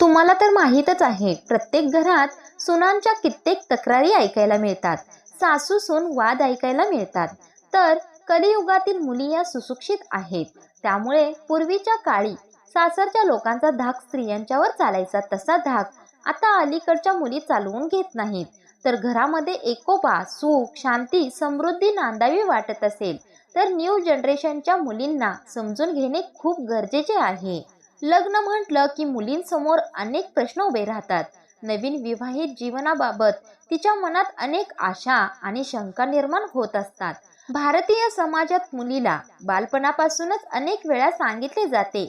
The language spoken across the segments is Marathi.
तुम्हाला तर माहीतच आहे प्रत्येक घरात सुनांच्या कित्येक तक्रारी ऐकायला मिळतात. सासू सून वाद ऐकायला मिळतात. तर कलियुगातील मुली या सुशिक्षित आहेत. त्यामुळे पूर्वीच्या काळी सासरच्या लोकांचा धाक स्त्रियांच्यावर चालायचा तसा धाक आता अलीकडच्या मुली चालवून घेत नाहीत. तर घरामध्ये एकोपा सुख शांती समृद्धी नांदावी वाटत असेल तर न्यू जनरेशनच्या मुलींना समजून घेणे खूप गरजेचे आहे. लग्न म्हटलं की मुलींसमोर अनेक प्रश्न उभे राहतात. नवीन विवाहित जीवनाबाबत तिच्या मनात अनेक आशा आणि शंका निर्माण होत असतात. भारतीय समाजात मुलीला बालपणापासूनच अनेक वेळा सांगितले जाते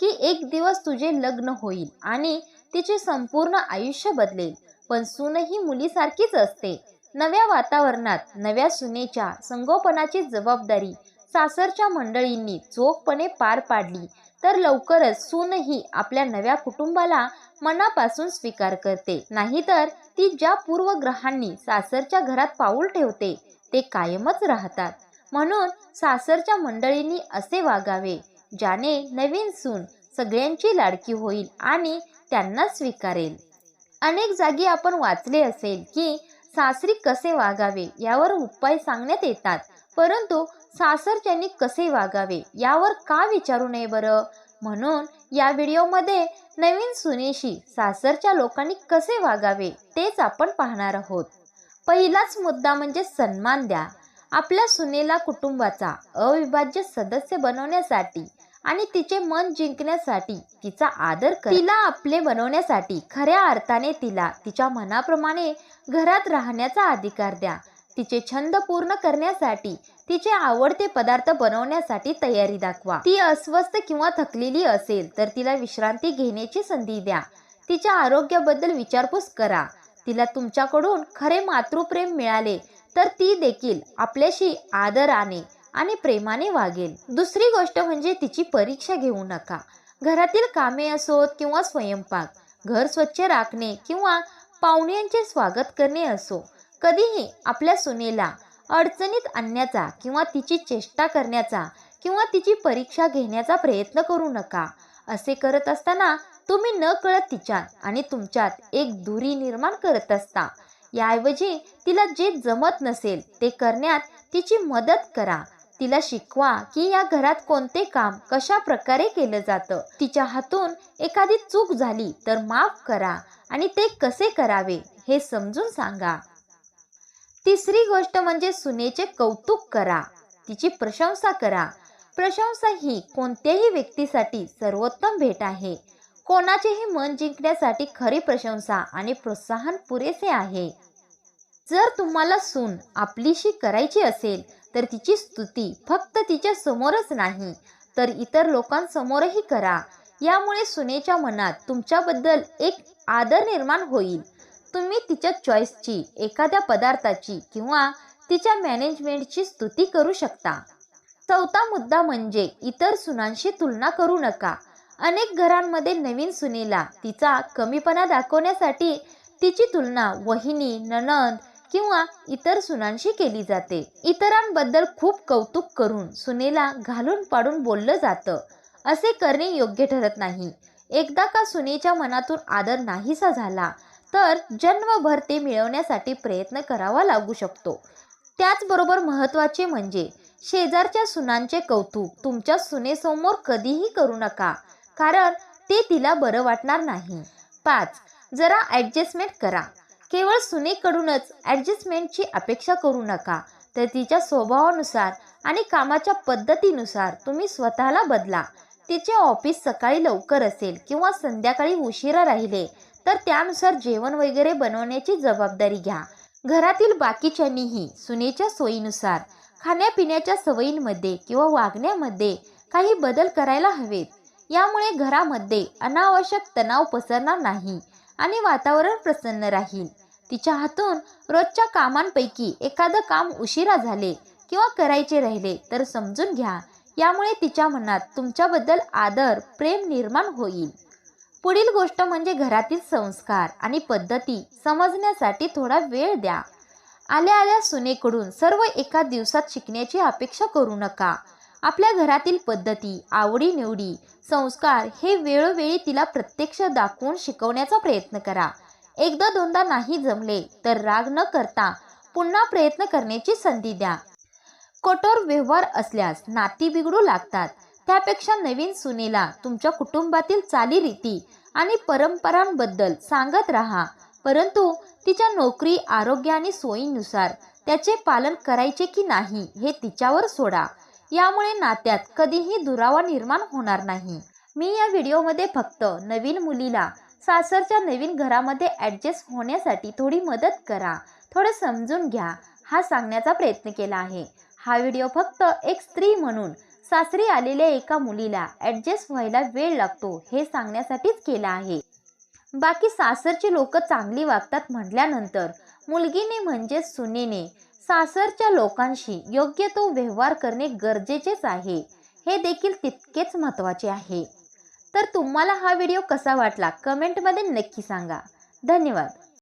की एक दिवस तुझे लग्न होईल आणि तिचे संपूर्ण आयुष्य बदलेल पण सून ही मुलीसारखीच असते. नव्या वातावरणात नव्या सुनेच्या संगोपनाची जबाबदारी सासरच्या मंडळींनी चोखपणे पार पाडली. तर लवकरच सूनही आपल्या नव्या कुटुंबाला मनापासून स्वीकार करते. नाहीतर ती ज्या पूर्वग्रहांनी सासरच्या घरात पाऊल ठेवते ते कायमच राहतात. म्हणून सासरच्या मंडळींनी असे वागावे ज्याने नवीन सून सगळ्यांची लाडकी होईल आणि त्यांना स्वीकारेल. अनेक जागी आपण वाचले असेल की सासरी कसे वागावे यावर उपाय सांगण्यात येतात परंतु सासरच्यांनी कसे वागावे? यावर का विचारू नये बरं? म्हणून या व्हिडिओमध्ये नवीन सुनेशी सासरच्या लोकांनी कसे वागावे तेच आपण पाहणार आहोत. पहिलाच मुद्दा म्हणजे सन्मान द्या. आपल्या सुनेला कुटुंबाचा अविभाज्य सदस्य बनवण्यासाठी आणि तिचे मन जिंकण्यासाठी तिचा आदर कर. तिला आपले बनवण्यासाठी खऱ्या अर्थाने तिला तिच्या मनाप्रमाणे घरात राहण्याचा अधिकार द्या. तिचे छंद पूर्ण करण्यासाठी तिचे आवडते पदार्थ बनवण्यासाठी तयारी दाखवा. ती अस्वस्थ किंवा थकलेली असेल तर तिला विश्रांती घेण्याची संधी द्या. तिच्या आरोग्याबद्दल विचारपूस करा. तिला तुमच्याकडून खरे मातृप्रेम मिळाले तर ती देखील आपल्याशी आदराने आणि प्रेमाने वागेल. दुसरी गोष्ट म्हणजे तिची परीक्षा घेऊ नका. घरातील कामे असोत किंवा स्वयंपाक घर स्वच्छ राखणे किंवा पाहुण्यांचे स्वागत करणे असो कधीही आपल्या सुनेला अडचणीत आणण्याचा किंवा तिची चेष्टा करण्याचा किंवा तिची परीक्षा घेण्याचा प्रयत्न करू नका. असे करत असताना तुम्ही न कळत तिच्यात आणि तुमच्यात एक दुरी निर्माण करत असता. याऐवजी तिला जे जमत नसेल ते करण्यात तिची मदत करा. तिला शिकवा की या घरात कोणते काम कशा प्रकारे केलं जातं. तिच्या हातून एखादी चूक झाली तर माफ करा आणि ते कसे करावे हे समजून सांगा. तिसरी गोष्ट म्हणजे सुनेचे कौतुक करा. तिची प्रशंसा करा. प्रशंसा ही कोणत्याही व्यक्तीसाठी सर्वोत्तम भेट आहे. कोणाचेही मन जिंकण्यासाठी खरी प्रशंसा आणि प्रोत्साहन पुरेसे आहे. जर तुम्हाला सून आपलीशी करायची असेल तर तिची स्तुती फक्त तिच्या समोरच नाही तर इतर लोकांसमोरही करा. यामुळे सुनेच्या मनात तुमच्याबद्दल एक आदर निर्माण होईल. तुम्ही तिच्या चॉईसची एखाद्या पदार्थाची किंवा तिच्या मॅनेजमेंटची स्तुती करू शकता. चौथा मुद्दा म्हणजे इतर सुनांशी तुलना करू नका. अनेक घरांमध्ये नवीन सुनेला तिचा कमीपणा दाखवण्यासाठी तिची तुलना वहिनी ननंद किंवा इतर सुनांशी केली जाते. इतरांबद्दल खूप कौतुक करून सुनेला घालून पाडून बोललं जातं. असे करणे योग्य ठरत नाही. एकदा का सुनेच्या मनातून आदर नाहीसा झाला तर जन्मभर ते मिळवण्यासाठी प्रयत्न करावा लागू शकतो. त्याचबरोबर महत्त्वाचे म्हणजे शेजारच्या सुनांचे कौतुक तुमच्या सुनेसमोर कधीही करू नका कारण ते तिला बरं वाटणार नाही. पाच जरा ॲडजस्टमेंट करा. केवळ सुनेकडूनच ॲडजस्टमेंटची अपेक्षा करू नका तर तिच्या स्वभावानुसार आणि कामाच्या पद्धतीनुसार तुम्ही स्वतःला बदला. तिचे ऑफिस सकाळी लवकर असेल किंवा संध्याकाळी उशिरा राहिले तर त्यानुसार जेवण वगैरे बनवण्याची जबाबदारी घ्या. घरातील बाकीच्यांनीही सुनेच्या सोयीनुसार खाण्यापिण्याच्या सवयींमध्ये किंवा वागण्यामध्ये काही बदल करायला हवेत. यामुळे घरामध्ये अनावश्यक तणाव पसरणार नाही आणि वातावरण प्रसन्न राहील. तिच्या हातून रोजच्या कामांपैकी एखादं काम उशिरा झाले किंवा करायचे राहिले तर समजून घ्या. यामुळे तिच्या मनात तुमच्याबद्दल आदर प्रेम निर्माण होईल. पुढील गोष्ट म्हणजे घरातील संस्कार आणि पद्धती समजण्यासाठी थोडा वेळ द्या. आल्या आल्या सुनेकडून सर्व एका दिवसात शिकण्याची अपेक्षा करू नका. आपल्या घरातील पद्धती आवडीनिवडी संस्कार हे वेळोवेळी तिला प्रत्यक्ष दाखवून शिकवण्याचा प्रयत्न करा. एकदा दोनदा नाही जमले तर राग न करता पुन्हा प्रयत्न करण्याची संधी द्या. कठोर व्यवहार असल्यास नाती बिघडू लागतात. त्यापेक्षा नवीन सुनेला तुमच्या कुटुंबातील चालीरीती आणि परंपरांबद्दल सांगत राहा. परंतु तिच्या नोकरी आरोग्य आणि सोयीनुसार त्याचे पालन करायचे की नाही हे तिच्यावर सोडा. यामुळे नात्यात कधीही दुरावा निर्माण होणार नाही. मी या व्हिडिओमध्ये फक्त नवीन मुलीला सासरच्या नवीन घरामध्ये ॲडजस्ट होण्यासाठी थोडी मदत करा. थोडं समजून घ्या हा सांगण्याचा प्रयत्न केला आहे. हा व्हिडिओ फक्त एक स्त्री म्हणून सासरी आलेल्या एका मुलीला ॲडजस्ट व्हायला वेळ लागतो हे सांगण्यासाठीच केला आहे. बाकी सासरची लोक चांगली वागतात म्हटल्यानंतर मुलगीने म्हणजे सुनेने सासरच्या लोकांशी योग्य तो व्यवहार करणे गरजेचेच आहे. हे देखील तितकेच महत्त्वाचे आहे. तर तुम्हाला हा व्हिडिओ कसा वाटला? कमेंटमध्ये नक्की सांगा. धन्यवाद.